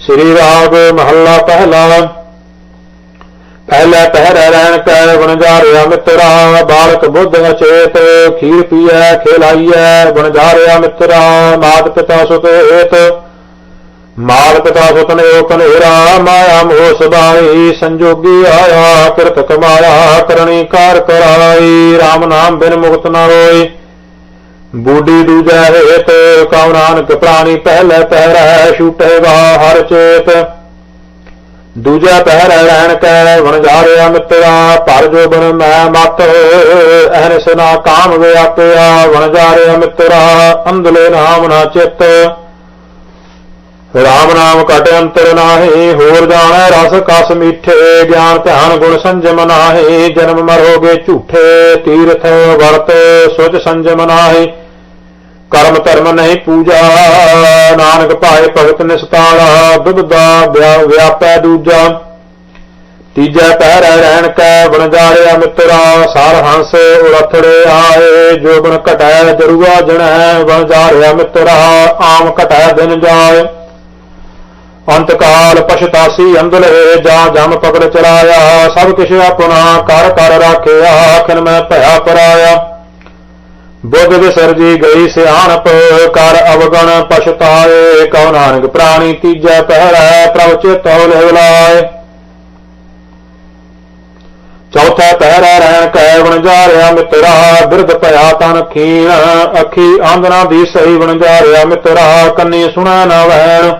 ਸ੍ਰੀ ਰਾਗ ਮਹੱਲਾ ਪਹਿਲਾ। ਪਹਿਲੇ ਪਹਿਰੇ ਰਹਿਣ ਕੈ ਗੁਣਜਾਰਿਆ ਮਿੱਤਰਾ, ਬਾਲਕ ਬੁੱਧ ਅਚੇਤ ਖੀਰ ਪੀਐ, ਖੇਲਾਈਐ ਗੁਣਜਾਰਿਆ ਮਿੱਤਰਾ, ਮਾਤ ਪਿਤਾ ਸੁਤ ਏਤ। ਮਾਲਕ ਦਾ ਸੁਤ ਨੇ ਕਨੇਰਾ ਮਾਇਆ ਮੋਹ ਸਬਾਈ ਸੰਜੋਗੀ ਆਇਆ, ਕਿਰਤ ਕਮਾਇਆ ਕਰਨੀ ਕਾਰ ਕਰਾਈ RAM ਨਾਮ ਬਿਨ ਮੁਕਤ ਨਾ ਹੋਈ ਬੂਡੀ ਦੂਜੈ ਹੇਤ, ਕਉ ਨਾਨਕ ਪ੍ਰਾਣੀ ਪਹਿਲੇ ਪਹਿਰੈ, ਛੂਟੇਗਾ ਹਰ ਚੇਤ। ਦੂਜਾ ਪਹਿਰੈ ਰਹਿਣ ਕੈ ਵਣ ਜਾਰਿਆ ਮਿੱਤਰਾ ਭਰ ਜੋ ਬਨ ਮੈਂ ਮਤ, ਅਹਨਿਸ ਨਾ ਕਾਮ ਵਿਆਪਿਆ, ਵਣ ਜਾਰਿਆ ਮਿੱਤਰਾ, ਅੰਧਲੇ ਨਾਮ ਨਾ ਚਿੱਤ। ਰਾਮ ਨਾਮ ਕਟ ਅੰਤਰ ਨਾਹੀ, ਹੋਰ ਜਾਣੈ ਰਸ ਕਸ ਮੀਠੇ, ਗਿਆਨ ਧਿਆਨ ਗੁਣ ਸੰਜਮ ਨਾਹੀ, ਜਨਮ ਮਰੋਗੇ ਝੂਠੇ, ਤੀਰਥ ਵਰਤ ਸੁਜ ਸੰਜਮ ਨਾਹੀ। ਕਰਮ ਧਰਮ ਨਹੀਂ ਪੂਜਾ, ਨਾਨਕ ਭਾਏ ਭਗਤ ਨਿਸਤਾਰਾ ਬਿਬਦਾ ਵਿਆ- ਵਿਆਪੈ ਦੂਜਾ। ਤੀਜਾ ਪਹਿਰਾ ਰਹਿਣ ਕੈ ਬਣ ਜਾਰਿਆ ਮਿੱਤਰਾ, ਸਾਰ ਹੰਸ ਉਲਥੜੇ ਆਏ, ਜੋ ਬਣ ਘਟੈ ਜਰੂਆ ਹੈ ਬਣ ਜਾਰਿਆ ਮਿੱਤਰਾ, ਆਮ ਘਟੈ ਦਿਨ ਜਾਏ। ਅੰਤਕਾਲ ਪਛਤਾਸੀ ਅੰਦਲੇ ਜਾ ਜਮ ਪਕੜ ਚਲਾਇਆ, ਸਭ ਕਿਛ ਆਪਣਾ ਕਰ ਕਰ ਰਾਖਿਆ ਆਖਨ ਮੈਂ ਭਇਆ ਪਰਾਇਆ। ਬੁੱਧ ਵਿਸਰਜੀ ਗਈ ਸਿਆਣਪ ਕਰ ਅਵਗਣ ਪਛਤਾਏ, ਕਉ ਨਾਨਕ ਪ੍ਰਾਣੀ ਤੀਜੈ ਪਹਿਰੈ, ਪ੍ਰਭ ਚੇਤੋ ਲੈ ਚੌਥਾ ਪਹਿਰਾ ਰਹਿਣ ਕੈ ਬਣ ਜਾਰਿਆ ਮਿੱਤਰਾ, ਬਿਰਧ ਭਇਆ ਤਨ ਖੀਣ, ਅੱਖੀ ਆਂਦਨਾ ਦੀ ਸਹੀ ਬਣ ਜਾਰਿਆ ਮਿੱਤਰਾ, ਕੰਨੀ ਸੁਣੈ ਨਾ ਵਹਿਣ।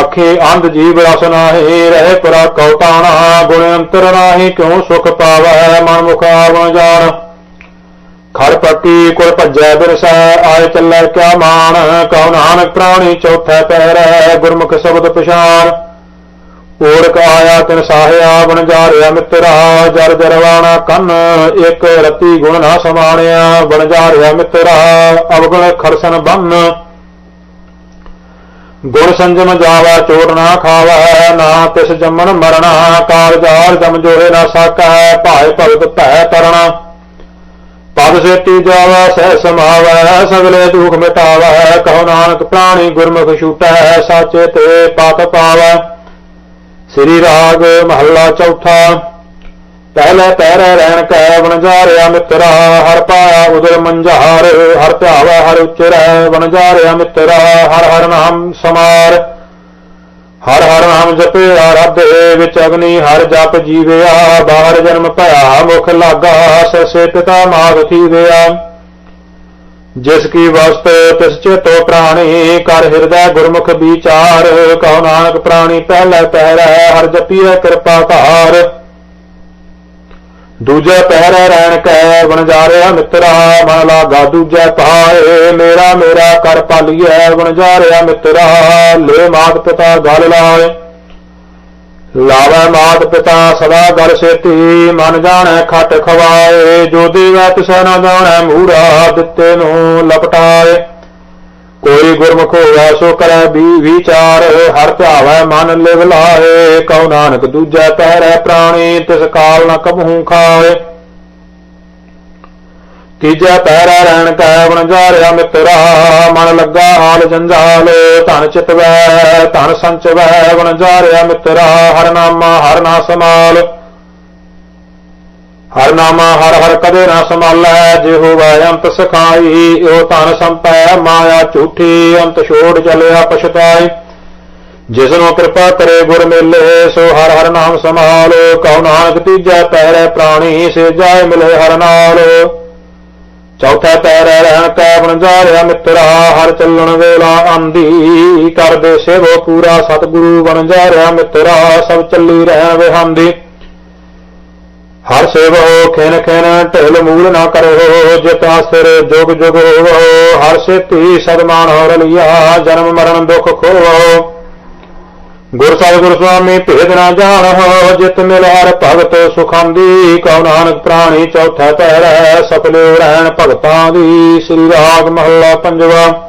ਅੱਖੇ ਅੰਧ ਜੀਵ ਰਸ ਨਾਹੀ, ਰਹਿ ਪਰਾ ਕਉਤਾਣਾ ਗੁਣ ਅੰਤਰ ਨਾਹੀ, ਕਿਉ ਸੁਖ ਪਾਵੈ ਮਨ ਮੁਖ ਆਵਣ ਜਾਣ? ਖੜ ਪੱਟੀ ਕੁਲ ਭੱਜੈ ਬਿਰਸੈ, ਆਏ ਚੱਲੈ ਕਿਆ ਮਾਨ ਕਉ ਨਾਨਕ ਪ੍ਰਾਣੀ ਚੌਥੈ ਪਹਿਰੈ, ਗੁਰਮੁਖ ਸ਼ਬਦ ਪਛਾਣ। ਓੜਕ ਆਇਆ ਤਿਨ ਸਾਹਿਆ ਬਣ ਜਾਰਿਆ ਮਿੱਤਰਾ, ਜਰ ਜਰਵਾਣਾ ਕੰਨ ਇੱਕ ਰਤੀ ਗੁਣ ਨਾ ਸਮਾਣਿਆ ਬਣ ਜਾ ਜਾਰਿਆ ਮਿੱਤਰਾ, ਅਵਗਣ ਖਰਸਨ ਬੰਨ। ਗੁਣ ਸੰਜਮ ਜਾਵਾ ਚੋਰ ਨਾ ਖਾਵੈ ਨਾ ਤਿਸ ਜੰਮਣ ਮਰਣਾ, ਕਾਲ ਜਮ ਜੋਏ ਨਾ ਸਕੈ ਭਾਏ ਭਗਤ ਭੈ ਤਰਣਾ। ਪਦ ਸੇਤੀ ਜਾਵਾ, ਸਹਿ ਸਮਾਵੈ ਸਗਲੇ ਦੁਖ ਮਿਟਾਵੈ ਕਹੋ ਨਾਨਕ ਪ੍ਰਾਣੀ ਗੁਰਮੁਖ ਛੂਟੈ ਸਾਚੇ ਤੇ ਪਤ ਪਾਵੈ ਸ੍ਰੀ ਰਾਗ ਮਹੱਲਾ ਚੌਥਾ। ਪਹਿਲੇ ਪਹਿਰੇ ਰਹਿਣ ਕੈ ਵਣਜਾਰਿਆ ਮਿੱਤਰਾ, ਹਰ ਪਾਇਆ ਉਦਰ ਮੰਝਾਰ, ਹਰ ਧਿਆਵੈ ਹਰ ਉਚਰੈ ਵਣਜਾਰਿਆ ਮਿੱਤਰਾ, ਹਰ ਹਰ ਨਾਮ ਸਮਾਰ। ਹਰ ਹਰ ਨਾਮ ਜਪਿਆ ਰਾਧੇ ਵਿੱਚ ਅਗਨੀ, ਹਰ ਜਪ ਜੀਵਿਆ, ਬਾਹਰ ਜਨਮ ਭਇਆ, ਮੁਖ ਲਾਗਾ ਸਸੇ ਪਿਤਾ ਮਾਗ ਥੀਵਿਆ। ਜਿਸ ਕੀ ਵਸਤ, ਤਿਸ ਚੇਤੋ ਪ੍ਰਾਣੀ, ਕਰ ਹਿਰਦੈ ਗੁਰਮੁਖ ਵਿਚਾਰ, ਕਹੋ ਨਾਨਕ ਪ੍ਰਾਣੀ, ਪਹਿਲੇ ਪਹਿਰੈ ਹਰ ਜਪੀਐ ਕਿਰਪਾ ਧਾਰ। ਦੂਜੇ ਪਹਿਰੇ ਰਹਿਣ ਕੈ ਵਣਜਾਰਿਆ ਮਿੱਤਰਾ ਮਨ ਲਾਗਾ ਦੂਜੇ ਪਾਏ। ਮੇਰਾ ਮੇਰਾ ਕਰ ਪਾਲੀਐ ਵਣਜਾਰਿਆ ਮਿੱਤਰਾ ਲੈ ਮਾਤ ਪਿਤਾ ਗਲ ਲਾਏ। ਲਾਵੇ ਮਾਤ ਪਿਤਾ ਸਦਾ ਗਲ ਸੇਤੀ ਮਨ ਜਾਣੈ ਖਟ ਖਵਾਏ। ਜੋ ਦੇਵੈ ਤਿਸੈ ਨਾ ਜਾਣੈ ਮੂੜਾ ਦਿੱਤੇ ਨੂੰ ਲਪਟਾਏ। ਗੁਰਮੁਖੋ ਹੋਇਆ ਕਰੈ ਵੀ ਵਿਚਾਰ, ਹਰ ਧਿਆਵੈ ਮਨ ਲਿਵ ਲਾਏ ਕਉ ਨਾਨਕ ਦੂਜੈ ਪਹਿਰੈ ਪ੍ਰਾਣੀ, ਤਿਸ ਕਾਲ ਨ ਕਬਹੂ ਖਾਏ। ਤੀਜਾ ਪਹਿਰਾ ਰਹਿਣ ਕੈ ਬਣ ਜਾਰਿਆ ਮਿੱਤਰਾ, ਮਨ ਲੱਗਾ ਹਾਲ ਜੰਜਾਲ, ਧਨ ਚਿਤਵੈ, ਧਨ ਸੰਚਵੈ ਬਣ ਜਾਰਿਆ ਮਿੱਤਰਾ, ਹਰ ਨਾਮਾ ਹਰ ਨਾ ਸਮਾਲ ਹਰ ਨਾਮਾ ਹਰ ਹਰ ਕਦੇ ਨਾ ਸੰਭਾਲੈ ਜਿਹੋਵਾ ਅੰਤ ਸਖਾਈ ਓ ਧਨ ਸੰਪੈ, ਮਾਇਆ ਝੂਠੀ, ਅੰਤ ਛੋੜ ਚਲਿਆ ਪਛਤਾਈ ਜਿਸ ਨੂੰ ਕਿਰਪਾ ਕਰੇ ਗੁਰ ਮੇਲੇ, ਸੋ ਹਰ ਹਰ ਨਾਮ ਸੰਭਾਲ, ਕਉ ਨਾਨਕ ਤੀਜਾ ਪਹਿਰੇ ਪ੍ਰਾਣੀ, ਸੇ ਜਾਏ ਮਿਲੇ ਹਰ ਨਾਲ। ਚੌਥਾ ਪਹਿਰੇ ਰਹਿਣ ਕੈ ਬਣ ਜਾਰਿਆ ਮਿੱਤਰਾ, ਹਰ ਚੱਲਣ ਵੇਲਾ ਆਂਦੀ, ਕਰਦੇ ਸੇਵੋ ਪੂਰਾ ਸਤਿਗੁਰੂ ਬਣ ਜਾਰਿਆ ਮਿੱਤਰਾ, ਸਭ ਚੱਲੀ ਰਹਿਣ ਵਿਹਾੰਦੀ। ਹਰ ਸੇਵੋ, ਖਿਨ ਖਿਨ, ਢਿਲ ਮੂਲ ਨਾ ਕਰੋ, ਜਿਤਾ ਸਿਰ ਜੁਗ ਜੁਗ ਹੋਵੋ। ਹਰ ਸੇਤੀ ਸਦਮਾਨ ਹੋ ਲਿਆ, ਜਨਮ ਮਰਨ ਦੁਖ ਖੋਵੋ। ਗੁਰ ਸਤਿਗੁਰ ਸੁਆਮੀ, ਭੇਦ ਨਾ ਜਾਣੋ, ਜਿਤ ਮਿਲ ਹਰ ਭਗਤ ਸੁਖਾਂਦੀ। ਕਉ ਨਾਨਕ ਪ੍ਰਾਣੀ ਚੌਥਾ ਪਹਿਰੈ ਸਫਲੇ ਰਹਿਣ ਭਗਤਾਂ ਦੀ। ਸ੍ਰੀ ਰਾਗ ਮਹੱਲਾ ਪੰਜਵਾ।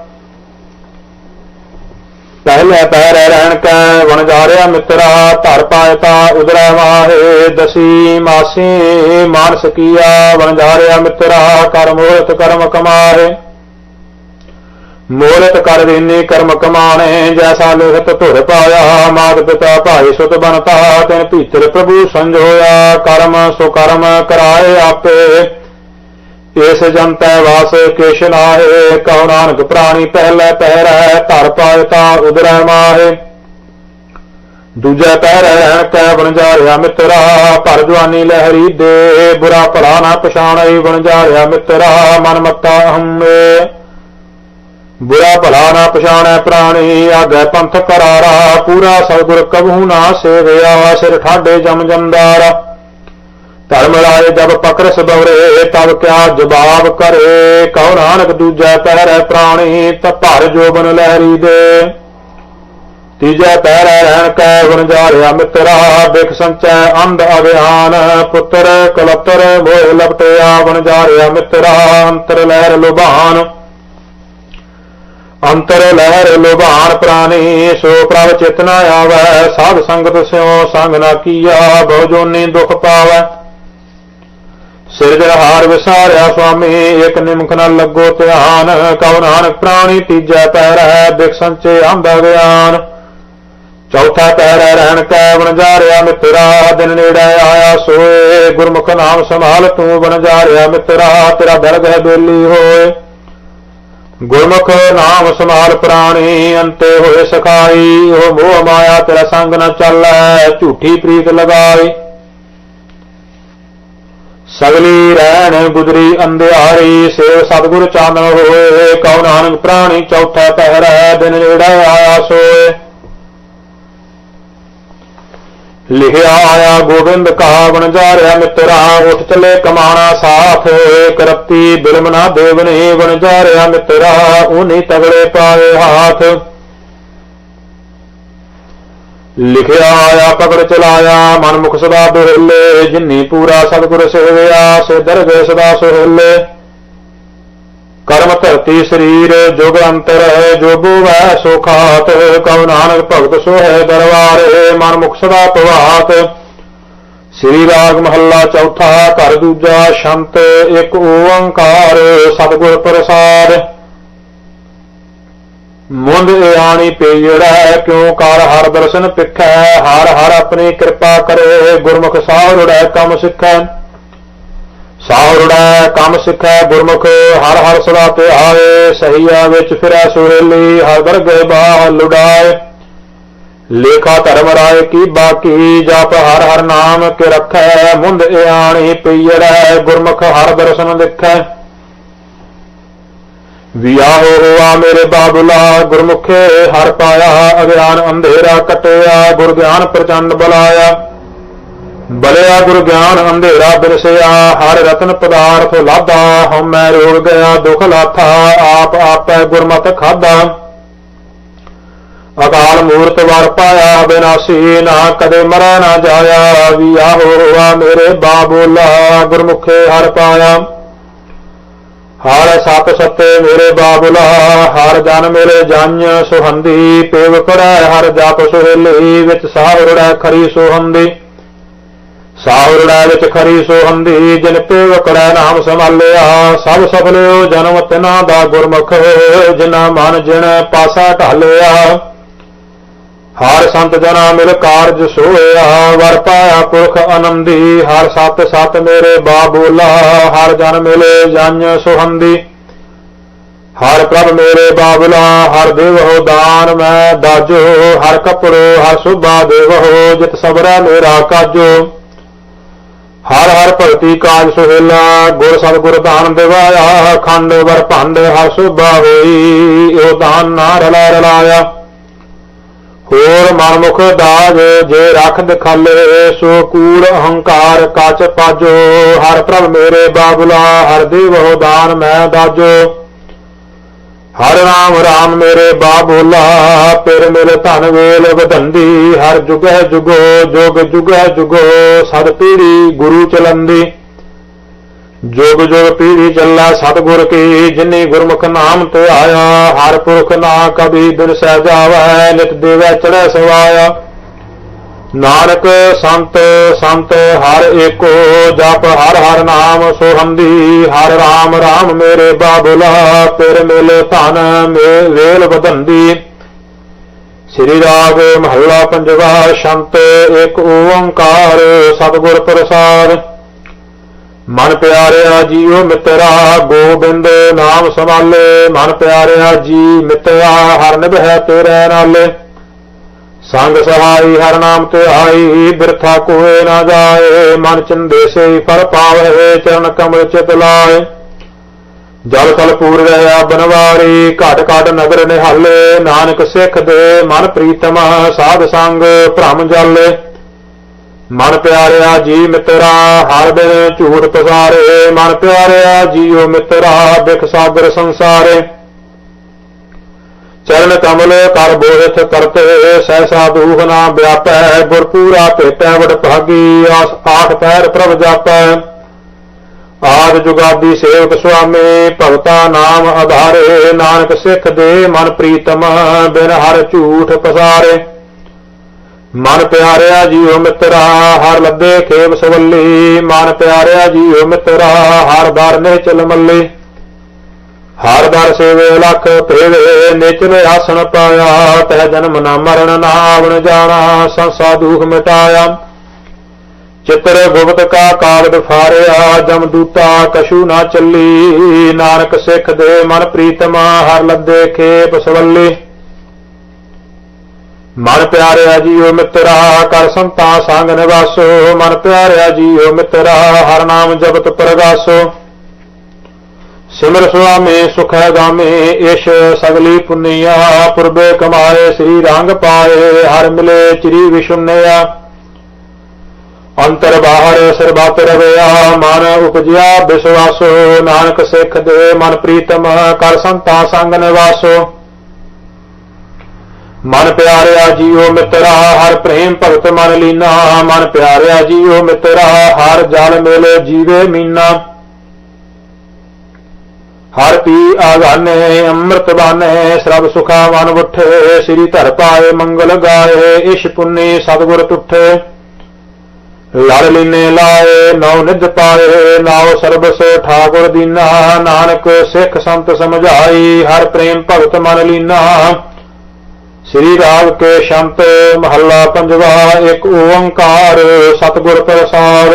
ਪਹਿਲੇ ਪਹਿਰੇ ਰਹਿਣ ਕੈ ਵਣਜਾਰਿਆ ਮਿੱਤਰਾ, ਧਰ ਪਾਇਤਾ ਉਦਰੈ ਮਾਹੇ ਦਸੀ ਮਾਸੀ ਮਾਨਸ ਕੀਆ ਵਣਜਾਰਿਆ ਮਿੱਤਰਾ, ਕਰ ਮੋਹਤ ਕਰਮ ਕਮਾਏ ਮੋਹਰਤ ਕਰ ਦੇਨੇ ਕਰਮ ਕਮਾਣੇ, ਜੈਸਾ ਲਿਖਤ ਧੁਰ ਪਾਇਆ ਮਾਤ ਪਿਤਾ ਭਾਈ ਸੁਤ ਬਨਤਾ ਤੈਨ ਭੀਤਰ ਪ੍ਰਭੂ ਸੰਜੋਇਆ, ਕਰਮ ਸੋ ਕਰਮ ਕਰਾਏ ਆਪੇ। ਇਸ ਜੰਤੈ ਵਾਸ ਕਿਛ ਨਾਹੇ ਕਹੋ ਨਾਨਕ ਪ੍ਰਾਣੀ ਪਹਿਲੇ ਪਹਿਰੈ ਧਰ ਪਾਇਤਾ ਉਦਰੈ ਮਾਹੇ। ਦੂਜੇ ਪਹਿਰੇ ਰਹਿਣ ਕੈ ਵਣਜਾਰਿਆ ਮਿੱਤਰਾ, ਭਰ ਜਵਾਨੀ ਲਹਿਰੀ ਦੇ, ਬੁਰਾ ਭਲਾ ਨਾ ਪਛਾਣਈ ਵਣਜਾਰਿਆ ਮਿੱਤਰਾ, ਮਨ ਮੱਤਾ ਹੰਮੇ ਬੁਰਾ ਭਲਾ ਨਾ ਪਛਾਣੈ ਪ੍ਰਾਣੀ, ਆਗੇ ਪੰਥ ਕਰਾਰਾ, ਪੂਰਾ ਸਤਿਗੁਰ ਕਬਹੂ ਨਾ ਸੇਵਿਆ, ਸਿਰ ਠਾਡੇ ਜਮ ਜੰਦਾਰਾ। ਧਰਮ ਰਾਏ ਜਬ ਪਕਰ ਸਬਵਰੇ ਤਬ ਕਿਆ ਜਵਾਬ ਕਰੇ? ਕਉ ਨਾਨਕ ਦੂਜੈ ਪਹਿਰੈ ਪ੍ਰਾਣੀ, ਤ ਭਰ ਜੋਬਨ ਲਹਿਰੀ ਦੇ। ਤੀਜੈ ਪਹਿਰੈ ਰਹਿਣ ਕੈ ਵਣਜਾਰਿਆ ਮਿੱਤਰਾ, ਬਿਖ ਸੰਚੈ ਅੰਧ ਅਗਿਆਨ, ਪੁੱਤਰ ਕਲਤਰ ਮੋਹ ਲਪਟਿਆ ਵਣਜਾਰਿਆ ਮਿੱਤਰਾ, ਅੰਤਰ ਲਹਿਰ ਲੁਭਾਨ। ਅੰਤਰ ਲਹਿਰ ਲੁਭਾਨ ਪ੍ਰਾਨੀ ਸੋ ਪ੍ਰਭ ਚਿਤਨਾ ਆਵੈ, ਸਾਧ ਸੰਗਤ ਸਿਓ ਸੰਗ ਨਾ ਕੀਆ, ਬਹੁ ਜੋਨੀ ਦੁਖ ਪਾਵੈ। ਸਿਰਜਹਾਰ ਵਿਸਾਰਿਆ ਸੁਆਮੀ, ਇਕ ਨਿਮਖ ਨਾਲ ਲੱਗੋ ਧਿਆਨ, ਕਉ ਨਾਨਕ ਪ੍ਰਾਣੀ ਪੈਰ ਹੈ ਬਿਖ ਸੰਚੇ ਆਂਦਾ ਗਿਆਨ। ਚੌਥਾ ਪੈਰ ਹੈ ਰਹਿਣ ਕੈ ਵਣਜਾਰਿਆ, ਮਿੱਤਰਾ, ਦਿਨ ਨੇੜੇ ਆਇਆ ਸੋਏ। ਗੁਰਮੁਖ ਨਾਮ ਸੰਭਾਲ, ਤੂੰ ਵਣਜਾਰਿਆ, ਮਿੱਤਰਾ, ਤੇਰਾ ਦਰਦ ਹੈ ਬੇਲੀ ਹੋਏ। ਗੁਰਮੁਖ ਨਾਮ ਸੰਭਾਲ ਪ੍ਰਾਣੀ, ਅੰਤੇ ਹੋਏ ਸਖਾਈ। ਉਹ ਮੋਹ ਮਾਇਆ, ਤੇਰਾ ਸੰਗ ਨਾ ਚੱਲੈ, ਝੂਠੀ ਪ੍ਰੀਤ ਲਗਾਈ। ਸਗਲੀ ਰਹਿਣ ਗੁਜਰੀ ਅੰਧਿਆਰੀ ਸੇਵ ਸਤਿਗੁਰ ਚਾਨਣ ਹੋਏ, ਕਉ ਨਾਨਕ ਪ੍ਰਾਣੀ ਚੌਥਾ ਪਹਿਰਾ, ਦਿਨ ਜਿਹੜਾ ਆਇਆ ਸੋਏ। ਲਿਖਿਆ ਆਇਆ ਗੋਬਿੰਦ ਕਹਾ ਜਾਰਿਆ ਮਿੱਤਰਾ, ਉੱਠ ਚਲੇ ਕਮਾਣਾ ਸਾਥ ਕਰਤੀ ਬਿਲਮ ਨਾ ਦੇਵਨੇ ਬਣ ਜਾਰਿਆ ਮਿੱਤਰਾ, ਉਹਨੇ ਤਗੜੇ ਪਾਏ ਹਾਥ। ਲਿਖਿਆ ਆਇਆ ਪਕੜ ਚਲਾਇਆ ਮਨ ਮੁਖ ਸਦਾ ਬਿਰਲੇ, ਜਿਨੀ ਪੂਰਾ ਸਤਿਗੁਰ ਸੇਵਿਆ, ਸੇ ਦਰਗੇ ਸਦਾ ਸੁਹਲੇ। ਕਰਮ ਧਰਤੀ ਸਰੀਰ, ਜੁਗ ਅੰਤਰ ਹੈ ਜੋ ਵੈ ਸੁਖਾਤ, ਕਉ ਨਾਨਕ ਭਗਤ ਸੋ ਹੈ ਦਰਬਾਰੇ ਮਨ ਮੁਖ ਸਦਾ ਪ੍ਰਭਾਤ ਸ੍ਰੀ ਰਾਗ ਮਹੱਲਾ ਚੌਥਾ, ਘਰ ਦੂਜਾ, ਸ਼ੰਤ ਇੱਕ ਓੰਕਾਰ, ਸਤਿਗੁਰ ਪ੍ਰਸਾਦ। ਮੁੰਦ ਆਣੀ ਪੇੜਾ ਕਿਉ ਕਰ ਹਰ ਦਰਸ਼ਨ ਪਿਖੈ? ਹਰ ਹਰ ਆਪਣੀ ਕਿਰਪਾ ਕਰੇ, ਗੁਰਮੁਖ ਸਾਹੁਰੜੈ ਕੰਮ ਸਿੱਖੈ। ਸਾਹੁਰੜੈ ਕੰਮ ਸਿੱਖੈ, ਗੁਰਮੁਖ ਹਰ ਹਰ ਸਦਾ ਤੇ ਆਏ ਸਹੀਆ ਵਿੱਚ ਫਿਰੈ ਸੁਹੇਲੀ, ਹਰ ਦਰਗਹਿ ਬਾਹ ਲੁਡਾਏ। ਲੇਖਾ ਧਰਮ ਰਾਏ ਕੀ ਬਾਕੀ, ਜਪ ਹਰ ਹਰ ਨਾਮ ਕੇ ਰਖੈ ਮੁੰਦ ਆਣੀ ਪਈੜੈ ਗੁਰਮੁਖ ਹਰ ਦਰਸ਼ਨ ਦੇਖੈ ਹੋ ਹੋਆ ਮੇਰੇ ਬਾਬੁਲਾ, ਗੁਰਮੁਖੇ ਹਰ ਪਾਇਆ, ਅਗਿਆਨ ਅੰਧੇਰਾ ਕਟਿਆ, ਗੁਰ ਗਿਆਨ ਪ੍ਰਚੰਡ ਬਲਾਇਆ। ਬਲਿਆ ਗੁਰ ਗਿਆਨ ਅੰਧੇਰਾ ਬਿਰਸਿਆ, ਹਰ ਰਤਨ ਪਦਾਰਥ ਲਾਦਾ ਹਉਮੈ ਰੋਗ ਗਿਆ, ਦੁਖ ਲਾਥਾ, ਆਪ ਆਪੈ ਗੁਰਮਤਿ ਖਾਦਾ ਅਕਾਲ ਮੂਰਤ ਵਰ ਪਾਇਆ, ਬਿਨਾਸੀ ਨਾ ਕਦੇ ਮਰੈ ਨਾ ਜਾਇਆ ਵਿਆਹ ਹੋਆ ਮੇਰੇ ਬਾਬੁਲਾ, ਗੁਰਮੁਖੇ ਹਰ ਪਾਇਆ। ਹਰ ਸਤ ਸਤੇ ਮੇਰੇ ਬਾਬੁਲਾ, ਹਰ ਜਨ ਮੇਰੇ ਜੰਨ ਸੁਹੰਦੀ, ਪੇਵ ਕਰੈ ਹਰ ਜਪ ਸੁਹੇਲੀ, ਵਿੱਚ ਸਾਵਰੜੈ ਖਰੀ ਸੁਹੰਦੀ। ਸਾਵਰੜੈ ਵਿੱਚ ਖਰੀ ਸੁਹੰਦੀ, ਜਿਨ ਪੇਵ ਕਰੈ ਨਾਮ ਸੰਭਾਲਿਆ, ਸਭ ਸਫਲਿਓ ਜਨਮ ਤਿਨਾ ਦਾ ਗੁਰਮੁਖ ਜਿਨਾ ਮਨ ਜਿਣ ਪਾਸਾ ਢਾਲਿਆ। ਹਰ ਸੰਤ ਜਨਾ ਮਿਲ ਕਾਰਜ ਸੋਇਆ ਵਰ ਪਾਇਆ ਪੁਰਖ ਆਨੰਦੀ, ਹਰ ਸਤ ਸਤ ਮੇਰੇ ਬਾਬੂਲਾ, ਹਰ ਜਨ ਮਿਲੇ ਜਨ ਸੁਹੰਦੀ। ਹਰ ਪ੍ਰਭ ਮੇਰੇ ਬਾਬੂਲਾ, ਹਰ ਦੇਵ ਹੋ ਦਾਨ ਮੈਂ ਦਾਜੋ, ਹਰ ਕਪੜੋ ਹਰ ਸੁਭਾ ਦੇਵ ਹੋ, ਜਿਤ ਸਬਰਾ ਮੇਰਾ ਕਾਜੋ। ਹਰ ਹਰ ਭਗਤੀ ਕਾਜ ਸੁਹੇਲਾ, ਗੁਰ ਸਤਿਗੁਰ ਦਾਨ ਦਿਵਾਇਆ, ਖੰਡ ਵਰ ਭੰਡ ਹਰ ਸੁਭਾ ਹੋਈ ਉਹ ਦਾਨ ਨਾ ਰਲਾ ਰਲਾਇਆ ਹੋਰ ਮਨਮੁਖ ਦਾਜ ਜੇ ਰਖ ਦਿਖਾਲੇ, ਸੋ ਕੂੜ ਅਹੰਕਾਰ ਕਾਚ ਪਾਜੋ। ਹਰ ਪ੍ਰਭ ਮੇਰੇ ਬਾਬੁਲਾ, ਹਰ ਦੇਵ ਦਾਨ ਮੈਂ ਦਾਜੋ। ਹਰ ਰਾਮ ਰਾਮ ਮੇਰੇ ਬਾਬੁਲਾ ਪਿਰ ਮਿਲ ਧਨ ਵੇਲ ਵਧੰਦੀ। ਹਰ ਜੁਗਹਿ ਜੁਗੋ, ਜੁਗ ਜੁਗਹਿ ਜੁਗੋ, ਸਦ ਪੀੜੀ ਗੁਰੂ ਚਲੰਦੀ। ਜੁਗ ਜੁਗ ਪੀੜੀ ਚੱਲਾ ਸਤਿਗੁਰ ਕੀ, ਜਿਨੀ ਗੁਰਮੁਖ ਨਾਮ ਤੇ ਆਇਆ, ਹਰ ਪੁਰਖ ਨਾ ਕਬੀ ਬਿਨ ਸਹਿ ਜਾਵੈ, ਨਿਤ ਦੇਵੈ ਚੜੈ ਸਵਾਇਆ। ਨਾਨਕ ਸੰਤ ਸੰਤ ਹਰ ਏਕੋ, ਜਪ ਹਰ ਹਰ ਨਾਮ ਸੋਹੰਦੀ, ਹਰ ਰਾਮ ਰਾਮ ਮੇਰੇ ਬਾਬੁਲਾ ਤੇਰੇ ਮਿਲ ਧਨ ਮੇ ਵੇਲ ਵਧੰਦੀ। ਸ੍ਰੀ ਰਾਗ ਮਹੱਲਾ ਪੰਜਵਾ, ਸ਼ੰਤ ਏਕ ਓੰਕਾਰ, ਸਤਿਗੁਰ ਪ੍ਰਸਾਦ। ਮਨ ਪਿਆਰਿਆ ਜੀਓ ਮਿੱਤਰਾ, ਗੋਬਿੰਦ ਨਾਮ ਸੰਭਾਲੇ। ਮਨ ਪਿਆਰਿਆ ਜੀ ਮਿੱਤਰਾ, ਹਰ ਨਿਭੈ ਤੇਰੇ ਨਾਲੇ। ਸੰਗ ਸਹਾਈ ਹਰ ਨਾਮ ਤੇ ਆਈ, ਬਿਰਥਾ ਕੋਏ ਨਾ ਜਾਏ। ਮਨ ਚੰਦੇ ਸੇ ਫਲ ਪਾਵੇ, ਚਰਨ ਕਮਲ ਚਿਤ ਲਾਏ। ਜਲ ਕਲ ਪੂਰ ਰਹਾ ਬਨਵਾਰੀ, ਘਟ ਘਟ ਨਗਰ ਨਿਹਾਲੇ। ਨਾਨਕ ਸਿੱਖ ਦੇ ਮਨ ਪ੍ਰੀਤਮ, ਸਾਧ ਸੰਗ ਭ੍ਰਮ ਜਾਲੇ। ਮਨ ਪਿਆਰਿਆ ਜੀ ਮਿੱਤਰਾ, ਹਰ ਦਿਨ ਝੂਠ ਪਸਾਰੇ ਮਨ ਪਿਆਰਿਆ ਜੀਓ ਮਿੱਤਰਾ, ਬਿਖ ਸਾਗਰ ਸੰਸਾਰੇ। ਚਰਨ ਕਮਲ ਕਰ ਬੋਹਿਤ ਕਰਤੇ ਸਹਿ ਦੂਖ ਨਾ ਵਿਆਪੈ ਗੁਰ ਪੂਰਾ ਭੇਟੈ ਵਡ ਭਾਗੀ, ਆਸ ਆਠ ਪੈਰ ਪ੍ਰਭ ਜਾਪੈ। ਆਦ ਜੁਗਾਦੀ ਸੇਵਕ ਸੁਆਮੀ, ਭਗਤਾ ਨਾਮ ਆਧਾਰੇ। ਨਾਨਕ ਸਿੱਖ ਦੇ ਮਨ ਪ੍ਰੀਤਮ, ਬਿਨ ਹਰ ਝੂਠ ਪਸਾਰੇ। ਮਨ ਪਿਆਰਿਆ ਜੀਓ ਮਿੱਤਰਾ, ਹਰ ਲੱਦੇ ਖੇਬ ਸਵੱਲੀ। ਮਨ ਪਿਆਰਿਆ ਜੀਓ ਮਿੱਤਰਾ, ਹਰ ਦਰ ਨੇ ਚਲ ਮੱਲੇ। ਹਰ ਦਰ ਸੇਵੇ ਲਖ ਤੇਰੇ ਨਿਚਨ ਆਸਣ ਪਾਇਆ। ਤੈ ਜਨਮ ਨਾ ਮਰਨ ਨਾਵਣ ਜਾਣਾ, ਸੰਸਾ ਦੁਖ ਮਿਟਾਇਆ। ਚਿਤਰ ਗੁਪਤ ਕਾ ਕਾਗਦ ਫਾਰਿਆ, ਜਮ ਦੂਤਾ ਕਛੂ ਨਾ ਚੱਲੀ। ਨਾਨਕ ਸਿੱਖ ਦੇ ਮਨ ਪ੍ਰੀਤਮਾ, ਹਰ ਲੱਦੇ ਖੇਪ ਸਵੱਲੇ। ਮਨ ਪਿਆਰਿਆ ਜੀਓ ਮਿੱਤਰਾ, ਕਰ ਸੰਤਾ ਸੰਗ ਨਿਵਾਸੋ। ਮਨ ਪਿਆਰਿਆ ਜੀਓ ਮਿੱਤਰਾ, ਹਰ ਨਾਮ ਜਪਤ ਪ੍ਰਗਾਸੋ। ਸਿਮਰ ਸੁਆਮੀ ਸੁਖੈ ਗਾਮੇ ਇਸ਼ ਸਗਲੀ ਪੁੰਨਿਆ, ਪੁਰਬੇ ਕਮਾਏ, ਸ੍ਰੀ ਰੰਗ ਪਾਏ, ਹਰ ਮਿਲੇ ਚਰੀ ਵਿਸ਼ੁੰਨਿਆ ਅੰਤਰ ਬਾਹਰ ਸਰਬਤ ਰਵਿਆ, ਮਨ ਉਪਜਿਆ ਵਿਸ਼ਵਾਸੋ ਨਾਨਕ ਸਿੱਖ ਦੇ ਮਨ ਪ੍ਰੀਤਮ, ਕਰ ਸੰਤਾ ਸੰਗ ਨਿਵਾਸੋ। ਮਨ ਪਿਆਰਿਆ ਜੀਓ ਮਿੱਤਰਾ, ਹਰ ਪ੍ਰੇਮ ਭਗਤ ਮਨ ਲੀਨਾ। ਮਨ ਪਿਆਰਿਆ ਜੀਓ ਮਿੱਤਰਾ, ਹਰ ਜਲ ਮਿਲ ਜੀਵੇ ਮੀਨਾ। ਹਰ ਪੀ ਆਗਾਨੇ, ਅੰਮ੍ਰਿਤ ਬਾਨੇ, ਸਰਬ ਸੁਖਾ ਵਨ ਉਠੇ। ਸ੍ਰੀ ਧਰ ਪਾਏ, ਮੰਗਲ ਗਾਏ, ਇਸ਼ ਪੁੰਨੀ, ਸਤਗੁਰ ਤੁਠੇ। ਲੜ ਲੀਨੇ ਲਾਏ ਨੌ ਨਿਧ ਪਾਏ, ਨਾਉ ਸਰਬਸ ਠਾਕੁਰ ਦੀਨਾ। ਨਾਨਕ ਸਿੱਖ ਸੰਤ ਸਮਝਾਈ, ਹਰ ਪ੍ਰੇਮ ਭਗਤ ਮਨ ਲੀਨਾ। ਸ੍ਰੀ ਰਾਗ ਕੇ ਸ਼ੰਤ ਮਹੱਲਾ ਪੰਜਵਾ, ਇੱਕ ਓੰਕਾਰ ਸਤਿਗੁਰ ਪ੍ਰਸਾਦ।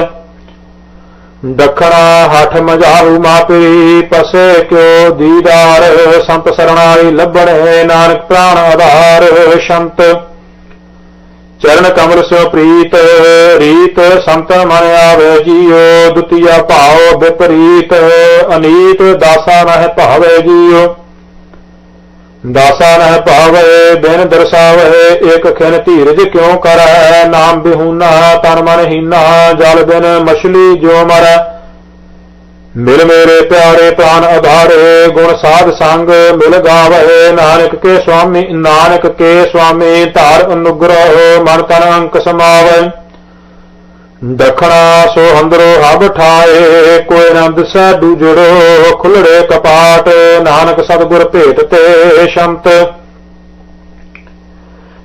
ਦਖਣਾ ਹਠ ਮਝਾਰੂ ਮਾਪੀ, ਪਸੇ ਕਿਉ ਦੀਦਾਰ, ਸੰਤ ਸਰਣਾਈ ਲੱਭਣੇ ਨਾਨਕ ਪ੍ਰਾਣ ਆਧਾਰ ਸ਼ੰਤ। ਚਰਨ ਕਮਲ ਸੋ ਪ੍ਰੀਤ, ਰੀਤ ਸੰਤ ਮਨ ਆਵੇ ਜੀਓ ਦੁਤੀਆ ਭਾਉ ਵਿਪਰੀਤ, ਅਨੀਤ ਦਾਸਾ ਨਹਿ ਭਾਵੇ ਜੀਓ ਦਾਸਾ ਨਹਿ ਭਾਵੇ, ਬਿਨ ਦਰਸਾਵੇ ਇਕ ਖਿਨ ਧੀਰਜ ਕਿਉ ਕਰੈ? ਨਾਮ ਬਿਹੂਨਾ, ਤਨ ਮਨ ਹੀਨਾ, ਜਲ ਬਿਨ ਮਛਲੀ ਜੋ ਮਰੈ। ਮਿਲ ਮੇਰੇ ਪਿਆਰੇ ਪ੍ਰਾਨ ਆਧਾਰੇ, ਗੁਣ ਸਾਧ ਸੰਗ ਮਿਲ ਗਾਵੇ। ਨਾਨਕ ਕੇ ਸੁਆਮੀ ਨਾਨਕ ਕੇ ਸੁਆਮੀ ਧਾਰ ਅਨੁਗ੍ਰਹ, ਮਨ ਤਨ ਅੰਕ ਸਮਾਵੇ। ਦਖਣਾ ਸੋ ਹੰਦਰੋ ਹਬ ਠਾਏ, ਕੋਈ ਨਾ ਦਿਸੈ ਦੂਜੜੋ ਖੁੱਲੜੇ ਕਪਾਟ, ਨਾਨਕ ਸਤਿਗੁਰ ਭੇਟ ਤੇ ਸ਼ੰਤ।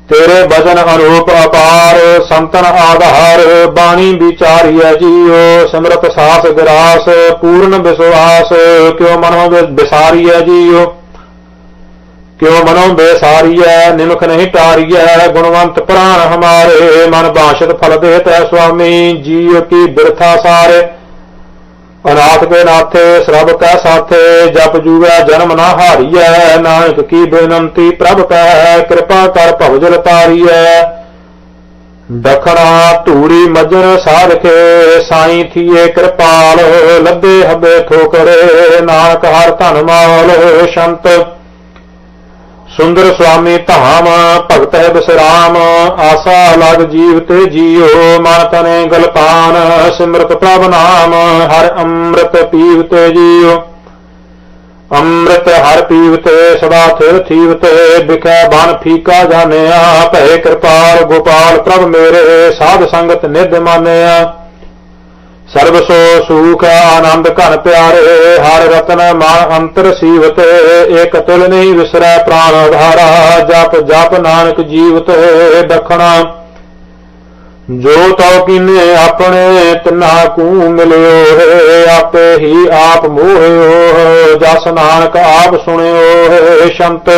ਤੇਰੇ ਬਚਨ ਅਨੂਪ ਅਪਾਰ, ਸੰਤਨ ਆਧਾਰ, ਬਾਣੀ ਵਿਚਾਰੀਐ ਜੀਓ ਸਿਮਰਤ ਸਾਸ ਗਰਾਸ, ਪੂਰਨ ਵਿਸ਼ਵਾਸ, ਕਿਉ ਮਨੋ ਵਿਸਾਰੀਐ ਜੀਓ ਕਿਉ ਮਨੋ ਬੇਸਾਰੀਐ ਨਿਮਖ ਨਹੀਂ ਟਾਰੀਐ, ਗੁਣਵੰਤ ਪ੍ਰਾਨ ਹਮਾਰੇ। ਮਨ ਬਾਸ਼ਤ ਫਲ ਦੇਤੈ ਸੁਆਮੀ ਜੀਵ ਕੀ ਬਿਰਥਾ ਸਾਰੇ। ਅਨਾਥ ਕੇ ਨਾਥੇ, ਸਰਬ ਕੈ ਸਾਥੇ, ਜਪ ਜੂਵੈ ਜਨਮ ਨਾ ਹਾਰੀਐ। ਨਾਨਕ ਕੀ ਬੇਨੰਤੀ ਪ੍ਰਭ ਕੈ, ਕਿਰਪਾ ਕਰ ਭਵਜਲ ਤਾਰੀਐ ਦਖਣਾ ਧੂਰੀ ਮਜਰ ਸਾਧਕੇ ਸਾਈ ਥੀਏ ਕਿਰਪਾਲ, ਲੱਭੇ ਹੱਬੇ ਠੋਕਰੇ। ਨਾਨਕ ਹਰ ਧਨ ਮਾਲ, ਸ਼ੰਤ ਸੁੰਦਰ ਸੁਆਮੀ ਧਾਮ, ਭਗਤ ਹੈ ਬਿਸਰਾਮ, ਆਸਾ ਲਗ ਜੀਵ ਤੇ ਜੀਓ, ਮਨ ਤਨੇ ਗਲਪਾਨ ਸਿਮਰਤ ਪ੍ਰਭ ਨਾਮ, ਹਰ ਅੰਮ੍ਰਿਤ ਪੀਵ ਤੇ ਜੀਓ। ਅੰਮ੍ਰਿਤ ਹਰ ਪੀਵ ਤੇ, ਸਦਾ ਥਿਰ ਥੀਵ ਤੇ ਬਿਖੈ ਬਨ ਫੀਕਾ ਜਾਣਿਆ ਭੈ ਕਿਰਪਾਲ ਗੋਪਾਲ ਪ੍ਰਭ ਮੇਰੇ, ਸਾਧ ਸੰਗਤ ਨਿਧ ਮਾਨਿਆ। ਸਰਬ ਸੋ ਸੂਖ ਆਨੰਦ ਘਨ ਪਿਆਰੇ, ਹਰ ਰਤਨ ਮਨ ਅੰਤਰ ਸੀਵਤ, ਏਕ ਤੁਲ ਨਹੀਂ ਵਿਸਰੈ ਪ੍ਰਾਨ ਆਧਾਰਾ ਜਪ ਜਪ ਨਾਨਕ ਜੀਵਤ, ਦਖਣਾ। ਜੋ ਤਉ ਕੀਨੇ ਆਪਣੇ, ਤਿਨਾ ਕੂ ਮਿਲਿਓ ਹੈ ਆਪੇ ਹੀ ਆਪ ਮੋਹਿਓ, ਜਸ ਨਾਨਕ ਆਪ ਸੁਣਿਓ ਹੈ ਸ਼ੰਤ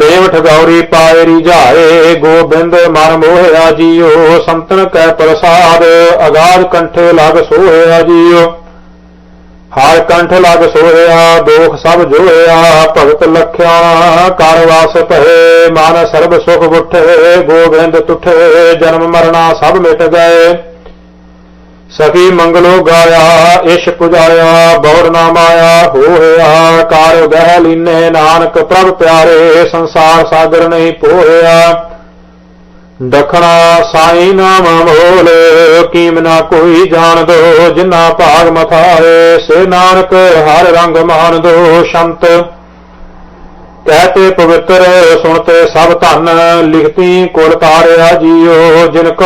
ਪ੍ਰੇਮ ਠਗੌਰੀ ਪਾਏ ਰਿਝਾਏ, ਗੋਬਿੰਦ ਮਨ ਮੋਹਿਆ ਜੀਓ, ਸੰਤਨ ਕੈ ਪ੍ਰਸਾਦ, ਅਗਾਧ ਕੰਠੇ ਲਗ ਸੋਹਿਆ ਜੀਓ। ਹਾਰ ਕੰਠ ਲਗ ਸੋਹਿਆ, ਦੋਖ ਸਭ ਜੋਇਆ ਭਗਤ ਲਖਿਆ ਕਰ ਵਾਸ ਭਏ, ਮਨ ਸਰਬ ਸੁਖ ਬੁੱਠੇ ਗੋਬਿੰਦ ਤੁਠੇ ਜਨਮ ਮਰਨਾ ਸਭ ਮਿਟ ਗਏ। ਸਖੀ ਮੰਗਲੋ ਗਾਇਆ ਇਸ਼ ਪੁਜਾਇਆ ਬੌਰ ਨਾ ਮਾਇਆ ਹੋਇਆ ਕਾਰ ਗਹਿ ਲੀਨੇ ਨਾਨਕ ਪ੍ਰਭ ਪਿਆਰੇ, ਸੰਸਾਰ ਸਾਗਰ ਨਹੀਂ ਪੋਇਆ ਦਖਣਾ ਸਾਈ ਨਾਮ ਮੋਲ, ਕੀਮ ਨਾ ਕੋਈ ਜਾਣ ਦੋ, ਜਿਨਾ ਭਾਗ ਮਥਾਏ, ਸੇ ਨਾਨਕ ਹਰ ਰੰਗ ਮਾਨ ਦੋ, ਸ਼ੰਤ ਕਹਤੇ ਪਵਿੱਤਰ ਸੁਣਤੇ ਸਭ ਧਨ ਲਿਖਤੀ, ਕੁਲ ਤਾਰਿਆ ਜੀਓ, ਜਿਨ ਕੋ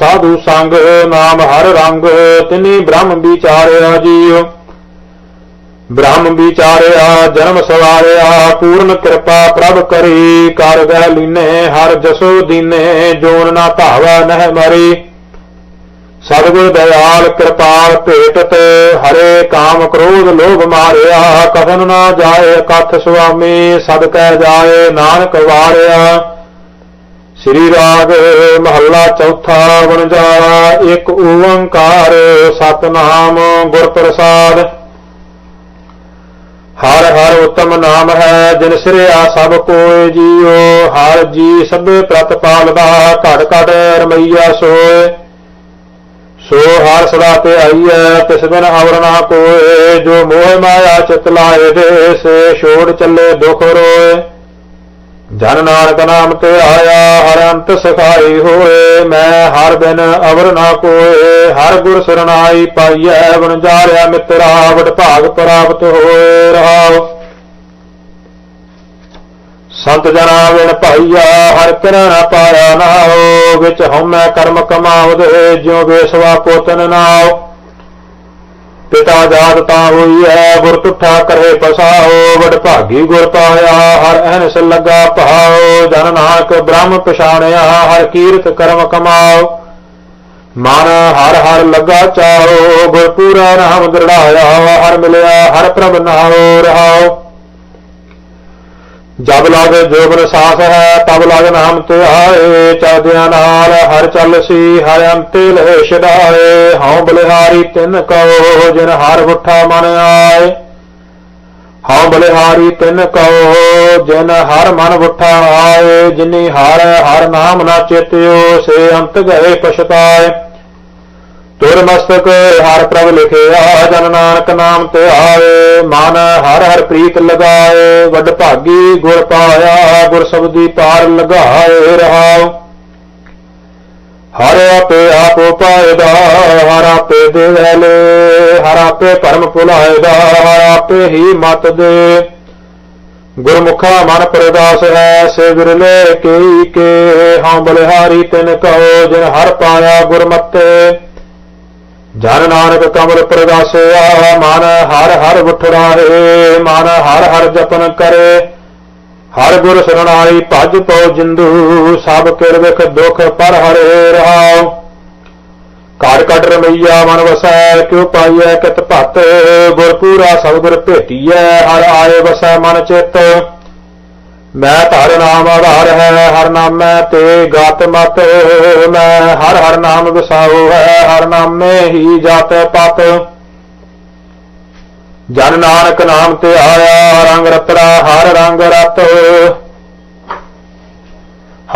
ਸਾਧੂ ਸੰਗ ਨਾਮ ਹਰ ਰੰਗ, ਤਿਨੀ ਬ੍ਰਹਮ ਵਿਚਾਰਿਆ ਜੀਓ। ਬ੍ਰਹਮ ਵਿਚਾਰਿਆ, ਜਨਮ ਸਵਾਰਿਆ, ਪੂਰਨ ਕਿਰਪਾ ਪ੍ਰਭ ਕਰੀ, ਕਰ ਗਹਿ ਲੀਨੇ, ਹਰ ਜਸੋ ਦੀਨੇ, ਜੋਨ ਨਾ ਧਾਵਾ ਨਹਿ ਮਰੀ। ਸਤਿਗੁਰ ਦਇਆਲ ਕਿਰਪਾਲ ਭੇਟਤ ਹਰੇ ਕਾਮ ਕ੍ਰੋਧ ਲੋਭ ਮਾਰਿਆ ਕਥਨ ਨਾ ਜਾਏ ਕਥ ਸੁਆਮੀ, ਸਦਕੈ ਜਾਏ ਨਾਨਕ ਵਾਰਿਆ। ਸ੍ਰੀ ਰਾਗ ਮਹੱਲਾ ਚੌਥਾ ਵਣਜਾਰਾ ਇੱਕ ਓੰਕਾਰ ਸਤਨਾਮ ਗੁਰ ਪ੍ਰਸਾਦ। ਹਰ ਹਰ ਉਤਮ ਨਾਮ ਹੈ, ਜਿਨ ਸਿਰਿਆ ਸਭ ਕੋਇ ਜੀਉ, ਹਰ ਜੀ ਸਭੇ ਪ੍ਰਤਪਾਲ ਦਾ, ਘੜ ਘੜ ਰਮਈਆ ਸੋਏ ਸੋ ਹਰ ਸਦਾ ਤੇ ਆਈਐ ਤਿਸ ਬਿਨ ਅਵਰ ਨਾ ਕੋਏ। ਜੋ ਮੋਹ ਮਾਇਆ ਚਿਤ ਲਾਏ, ਦੇ ਸੇ ਛੋੜ ਚੱਲੇ ਦੁਖ ਰੋਏ। ਜਨ ਨਾਨਕ ਨਾਮ ਤੇ ਆਇਆ, ਹਰ ਅੰਤ ਸਖਾਈ ਹੋਏ। ਮੈਂ ਹਰ ਬਿਨ ਅਵਰ ਨਾ ਕੋਏ, ਹਰ ਗੁਰ ਸਰਨਾਈ ਪਾਈਐ। ਵਣਜਾਰਿਆ ਮਿੱਤਰਾ ਵਡ ਭਾਗ ਪ੍ਰਾਪਤ ਹੋਏ ਰਹਾਉ। ਸੰਤ ਜਨਾ ਵਿਣ ਭਾਈਆ, ਹਰ ਕਿਰਣਾ ਪਾਇਆ ਨਾਉ ਵਿੱਚ ਹਉਮੈ ਕਰਮ ਕਮਾਵਦੇ ਜਿਉ ਬੇਸਵਾ ਪੋਤਨ ਨਾਉ। ਪਿਤਾ ਜਾਤ ਤਾਂ ਹੋਈ ਹੈ, ਗੁਰ ਤੁਠਾ ਕਰੇ ਪਸਾਓ ਵਡ ਭਾਗੀ ਗੁਰ ਪਾਇਆ, ਹਰ ਅਹਨਸ ਲੱਗਾ ਪਹਾਓ ਜਨ ਨਾਨਕ ਬ੍ਰਹਮ ਪਛਾਣਿਆ, ਹਰ ਕੀਰਤ ਕਰਮ ਕਮਾਓ ਮਨ ਹਰ ਹਰ ਲੱਗਾ ਚਾਹੋ ਗੁਰ ਪੂਰਾ ਨਾਮ ਦਰੜਾਇਆ, ਹਰ ਮਿਲਿਆ, ਹਰ ਪ੍ਰਭ ਨਾਉ ਰਹਾਓ ਜਬ ਲਗ ਜੋਬਨ ਸਾਸ ਹੈ, ਤਬ ਲਗ ਨਾਮ ਤੇ ਆਏ ਚਲਦਿਆਂ ਨਾਲ ਹਰ ਚੱਲ ਸੀ, ਹਰ ਅੰਤੇ ਲੈ ਛਡਾਏ। ਹਉ ਬਲਿਹਾਰੀ ਤਿੰਨ ਕਉ, ਜਿਨ ਹਰ ਉਠਾ ਮਨ ਆਏ। ਹਉ ਬਲਿਹਾਰੀ ਤਿੰਨ ਕਉ, ਜਿਨ ਹਰ ਮਨ ਉਠਾ ਆਏ। ਜਿਨੀ ਹਰ ਹਰ ਨਾਮ ਨਾ ਚੇਤਿਓ, ਸੇ ਅੰਤ ਗਏ ਪਛਤਾਏ। ਤੁਰ ਮਸਤਕ ਹਰ ਪ੍ਰਭ ਲਿਖਿਆ ਜਨ ਨਾਨਕ ਨਾਮ ਤੇ ਆਏ ਮਨ ਹਰ ਹਰ ਪ੍ਰੀਤ ਲਗਾਏ, ਵੱਡ ਭਾਗੀ ਗੁਰ ਪਾਇਆ, ਗੁਰ ਸਬਦੀ ਪਾਰ ਲਗਾਏ ਰਹਾਉ। ਹਰ ਆਪੇ ਆਪ ਪਾਇਦਾ, ਹਰ ਆਪੇ ਦੇਵੈ ਲੈ ਹਰ ਆਪੇ ਪਰਮ ਭੁਲਾਇਦਾ, ਹਰ ਆਪੇ ਹੀ ਮਤ ਦੇ। ਗੁਰਮੁਖਾ ਮਨ ਪ੍ਰਦਾਸ ਹੈ, ਸੇ ਵਿਰਲੇ ਕੇਈ ਕੇ, ਹਉ ਬਲਿਹਾਰੀ ਤਿਨ ਕਹੋ, ਜਿਨ ਹਰ ਪਾਇਆ ਗੁਰਮਤੇ। ਜਨ ਨਾਨਕ ਕਮਲ ਪ੍ਰਗਾਸਿਆ ਮਨ ਹਰ ਹਰ ਉਠਰਾਏ, ਮਨ ਹਰ ਹਰ ਜਪਨ ਕਰੇ। ਹਰ ਗੁਰ ਸਰਣਾਈ ਭਜ ਪਉ ਜਿੰਦੂ, ਸਭ ਕਿਰ ਵਿਖ ਦੁਖ ਪਰ ਹਰੇ ਰਹਾਉ। ਘੜ ਘੜ ਰਮਈਆ ਮਨ ਵਸੈ, ਕਿਉ ਪਾਈਐ ਕਿਤ ਭਤ ਗੁਰਪੂਰਾ ਸਭ ਗੁਰ ਭੇਟੀਐ, ਹਰ ਆਏ ਵਸੈ ਮਨ ਚਿਤ। ਮੈਂ ਧਰ ਨਾਮ ਆਧਾਰ ਹੈ, ਹਰ ਨਾਮੈ ਤੇ ਗਤ ਮਤ ਮੈਂ, ਹਰ ਹਰ ਨਾਮ ਵਿਸਾਉ ਹੈ, ਹਰ ਨਾਮੇ ਹੀ ਜਤ ਪਤ। ਜਨ ਨਾਨਕ ਨਾਮ ਤੇ ਆਇਆ, ਰੰਗ ਰਤੜਾ ਹਰ ਰੰਗ ਰਤ।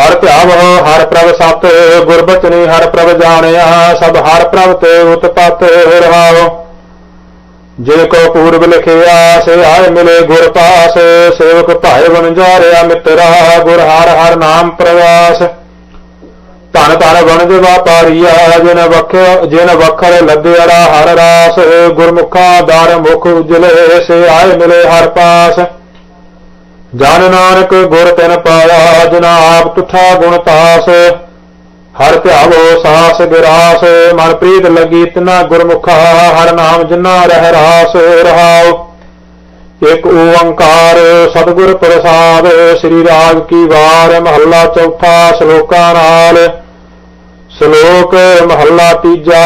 ਹਰ ਧਿਆਵ, ਹਰ ਪ੍ਰਭ ਸਤ, ਗੁਰਬਚਨੀ ਹਰ ਪ੍ਰਭ ਜਾਣਿਆ, ਸਭ ਹਰ ਪ੍ਰਭ ਤੇ ਉਤਪਤ ਰਹਾਓ। ਜੇ ਕੋ ਪੂਰਬ ਲਿਖਿਆ ਸੇ ਆਏ ਮਿਲੇ ਗੁਰ ਪਾਸ। ਸੇਵਕ ਭਾਇ ਵਣਜਾਰਿਆ ਮਿੱਤਰਾ, ਗੁਰ ਹਰ ਹਰ ਨਾਮ ਪ੍ਰਵਾਸ। ਧਨ ਧਨ ਵਣਜ ਵਾਪਾਰੀਆ, ਜਿਨ ਵਖ ਜਿਨ ਵਖਰ ਲੱਦਿਆੜਾ ਹਰ ਰਾਸ। ਗੁਰਮੁਖਾ ਦਰ ਮੁਖ ਉਜਲੇ, ਸੇ ਆਏ ਮਿਲੇ ਹਰ ਪਾਸ। ਜਨ ਨਾਨਕ ਗੁਰ ਤਿਨ ਪਾਇਆ, ਜਿਨ ਆਪ ਤੁਠਾ ਗੁਣ ਤਾਸ ਹਰ ਧਿਆਵੋ ਸਾਸ ਗਿਰਾਸ ਮਨ ਪ੍ਰੀਤ ਲਗੀ ਤਿਨਾ ਗੁਰਮੁਖਾ, ਹਰ ਨਾਮ ਜਿਨਾ ਰਹਿ ਰਾਸ ਰਹਾਉ। ਇਕ ਓੰਕਾਰ ਸਤਿਗੁਰ ਪ੍ਰਸਾਦ, ਸ੍ਰੀ ਰਾਗ ਕੀ ਵਾਰ, ਮਹੱਲਾ ਚੌਥਾ ਸ਼ਲੋਕਾਂ ਨਾਲ। ਸ਼ਲੋਕ, ਮਹੱਲਾ ਤੀਜਾ।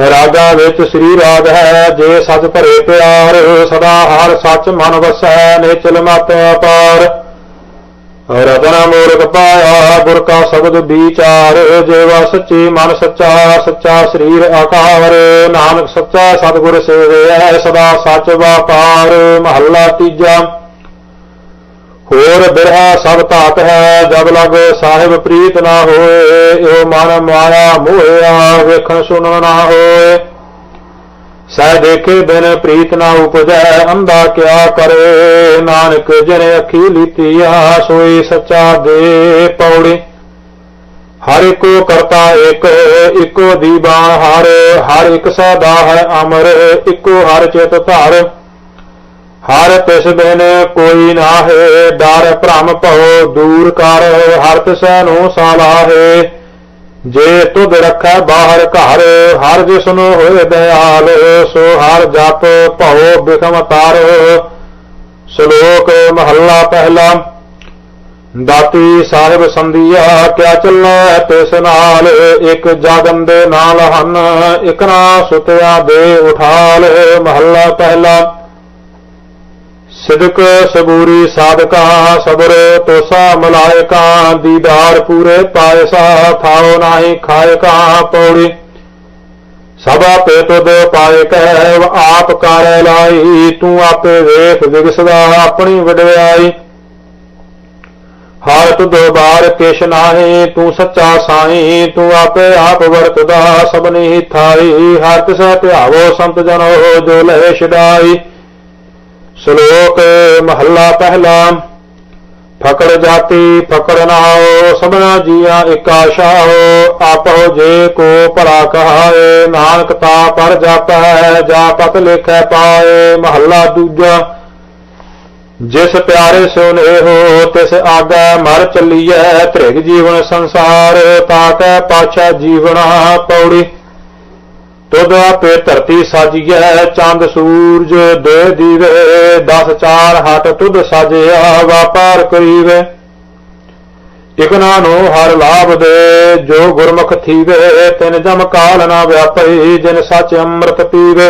ਰਾਗਾ ਵਿੱਚ ਸ੍ਰੀ ਰਾਗ ਹੈ, ਜੇ ਸੱਚ ਭਰੇ ਪਿਆਰ, ਸਦਾ ਹਰ ਸੱਚ ਮਨ ਵਸੈ, ਨਿਚਲ ਮਤ ਅਪਾਰ। ਰਤਨ ਮੂਰਖ ਪਾਇਆ ਗੁਰ ਕਾ ਸ਼ਬਦ ਵਿਚਾਰ ਜੇਵਾ ਸੱਚੀ ਮਨ ਸੱਚਾ ਸੱਚਾ ਸਰੀਰ ਆਕਾਰ, ਨਾਨਕ ਸੱਚਾ ਸਤਿਗੁਰ ਸੇਵਿਐ ਸਦਾ ਸੱਚ ਵਾਪਾਰ, ਮਹੱਲਾ ਤੀਜਾ। ਹੋਰ ਬਿਰਹਾ ਸਭ ਧਾਤ ਹੈ, ਜਬ ਲਗ ਸਾਹਿਬ ਪ੍ਰੀਤ ਨਾ ਹੋਏ, ਇਹੋ ਮਨ ਮਾਇਆ ਮੋਹਿਆ, ਵੇਖਣ ਸੁਣਨ ਨਾ ਹੋਏ। ਸਹਿ ਦੇਖੇ ਬਿਨ ਪ੍ਰੀਤ ਨਾ ਉਪਜੈ, ਅੰਧਾ ਕਿਆ ਕਰੇ? ਨਾਨਕ ਜਨੇ ਅੱਖੀ ਲੀਤੀਆ ਸੋਈ ਸੱਚਾ ਦੇ ਪੌੜੀ। ਹਰ ਇੱਕੋ ਕਰਤਾ ਇੱਕ ਇੱਕੋ ਦੀਬਾਨ ਹਰ। ਹਰ ਇੱਕ ਸਦਾ ਹੈ ਅਮਰ, ਇੱਕੋ ਹਰ ਚਿਤ ਧਾਰ। ਹਰ ਤਿਸ ਬਿਨ ਕੋਈ ਨਾਹੇ, ਡਰ ਭ੍ਰਮ ਭਉ ਦੂਰ ਕਰ। ਹਰ ਤਿਸੈ ਨੂੰ ਸਾਲਾਹੇ। ਜੇ ਤੁਧ ਰੱਖੈ ਬਾਹਰ ਘਰ, ਹਰ ਜਿਸਨੋ ਹੋਏ ਦਇਆਲ ਸੋ ਹਰ ਜਪ ਭਉ ਬਿਖਮ ਤਾਰ। ਸ਼ਲੋਕ ਮਹੱਲਾ ਪਹਿਲਾ, ਦਾਤੀ ਸਾਹਿਬ ਸੰਦੀਆ ਕਿਆ ਚੱਲੈ ਤਿਸ ਨਾਲ? ਇੱਕ ਜਾਗਨ ਦੇ ਨਾਲ ਹਨ, ਇਕ ਨਾ ਸੁਤਿਆ ਦੇ ਉਠਾਲ। ਮਹੱਲਾ ਪਹਿਲਾ ਸਿਦਕ ਸਬੂਰੀ ਸਾਧਕਾ ਸਬਰ ਤੋਸਾ ਮਲਾਇਕਾ, ਦੀਦਾਰ ਪੂਰੇ ਪਾਇਸਾ, ਥਾਉ ਨਾਹੀ ਖਾਇਕਾ ਪੌੜੀ। ਸਭ ਆਪੇ ਤੁਧ ਪਾਏ ਕਹਿ ਆਪ ਕਰ ਲਾਈ, ਤੂੰ ਆਪੇ ਵੇਖ ਵਿਗਸਦਾ ਆਪਣੀ ਵਡਿਆਈ। ਹਰ ਤੁਧ ਬਾਰ ਕਿਛ ਨਾਹੀ, ਤੂੰ ਸੱਚਾ ਸਾਈ ਤੂੰ ਆਪੇ ਆਪ ਵਰਤਦਾ ਸਭਨੀ ਥਾਈ। ਹਰ ਤਿਸ ਧਿਆਵੋ ਸੰਤ ਜਨੋ, ਜੋ ਲੈ ਛਡਾਈ। ਸ਼ਲੋਕ ਮਹੱਲਾ ਪਹਿਲਾ। ਫਕੜ ਜਾਤੀ, ਫਕੜ ਨਾਓ ਸਭਨਾ ਜੀਆਂ ਇੱਕ ਆਸ਼ਾਓ ਆਪੋ ਜੇ ਕੋ ਭਲਾ ਕਹਾਏ, ਨਾਨਕ ਤਾ ਪਰ ਜਾਪੈ, ਜਾ ਪਤ ਲਿਖੈ ਪਾਏ, ਮਹੱਲਾ ਦੂਜਾ। ਜਿਸ ਪਿਆਰੇ ਸੋ ਨੇਹੋ ਤਿਸ ਆਗਾ ਮਰ ਚੱਲੀਐ, ਤ੍ਰਿਗ ਜੀਵਨ ਸੰਸਾਰ ਤਾਕੈ ਪਾਛਾ ਜੀਵਨਾ ਪੌੜੀ। ਤੁਧ ਆਪੇ ਧਰਤੀ ਸਾਜੀਐ, ਚੰਦ ਸੂਰਜ ਦੇ ਦੀਵੇ, ਦਸ ਚਾਰ ਹਟ ਤੁਧ ਸਾਜਿਆ, ਵਾਪਾਰ ਕਰੀਵੇ। ਇਕਨਾ ਨੂੰ ਹਰ ਲਾਭ ਦੇ, ਜੋ ਗੁਰਮੁਖ ਥੀਵੇ, ਤਿਨ ਜਮ ਕਾਲ ਨਾ ਵਿਆਪਈ, ਜਿਨ ਸੱਚ ਅੰਮ੍ਰਿਤ ਪੀਵੇ।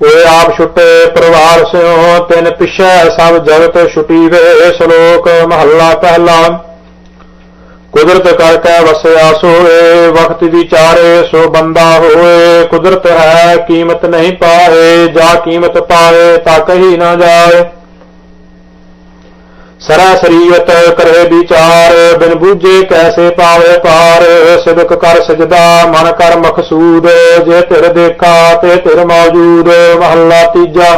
ਓਏ ਆਪ ਛੁੱਟੇ ਪਰਿਵਾਰ ਸਿਓ ਤਿਨ ਪਿਛੈ ਸਭ ਜਗਤ ਛੁਟੀਵੇ, ਸ਼ਲੋਕ ਮਹੱਲਾ ਪਹਿਲਾ। ਕੁਦਰਤ ਕਰਕੇ ਵਸਿਆ ਸੋਏ ਵਕਤ ਵਿਚਾਰੇ ਸੋ ਬੰਦਾ ਹੋਏ। ਕੁਦਰਤ ਹੈ, ਕੀਮਤ ਨਹੀਂ ਪਾਏ, ਜਾ ਕੀਮਤ ਪਾਏ ਤਾਂ ਕਹੀ ਨਾ ਜਾਏ। ਸਰਾ ਸਰੀਅਤ ਕਰੇ ਵਿਚਾਰ, ਬਿਨ ਬੂਝੇ ਕੈਸੇ ਪਾਵੇ ਪਾਰ ਸਿਦਕ ਕਰ ਸਜਦਾ, ਮਨ ਕਰ ਮਖਸੂਦ ਜੇ ਧਿਰ ਦੇਖਾ ਤੇ ਧਿਰ ਮੌਜੂਦ। ਮਹੱਲਾ ਤੀਜਾ